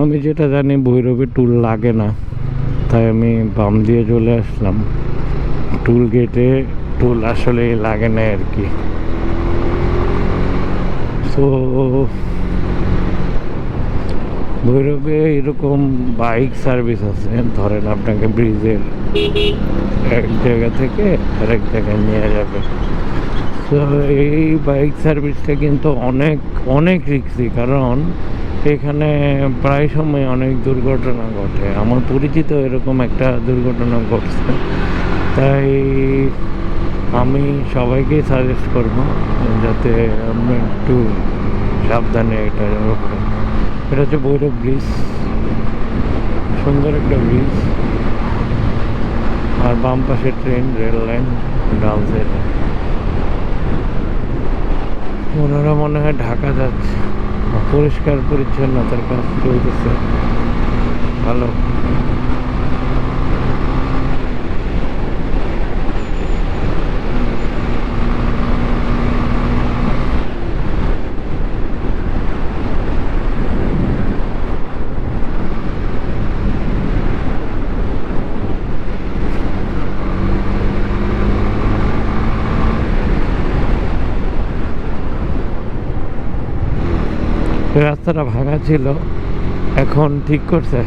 আমি যেটা জানি ভৈরবে টুল লাগে না, তাই আমি বাম দিয়ে চলে আসলাম। টুল গেটে টুল আসলে লাগে না আর কি। তো ভৈরবে এরকম বাইক সার্ভিস আছে, ধরেন আপনাকে ব্রিজের এক জায়গা থেকে আরেক জায়গায় নিয়ে যাবে। তো এই বাইক সার্ভিসটা কিন্তু অনেক অনেক রিক্সি কারণ এখানে প্রায় সময় অনেক দুর্ঘটনা ঘটে। আমার পরিচিত এরকম একটা দুর্ঘটনা ঘটছে। তাই আমি সবাইকেই সাজেস্ট করব যাতে আমরা একটু সাবধানে এটা। এটা হচ্ছে ভৈরব ব্রিজ সুন্দর একটা ব্রিজ আর বাম পাশে ট্রেন রেল লাইন সাইডে ওনারা মনে হয় ঢাকা যাচ্ছে। পরিষ্কার পরিচ্ছন্নতার কাজ চলতেছে। ভালো। রাস্তাটা ভাঙা ছিল এখন ঠিক করছে।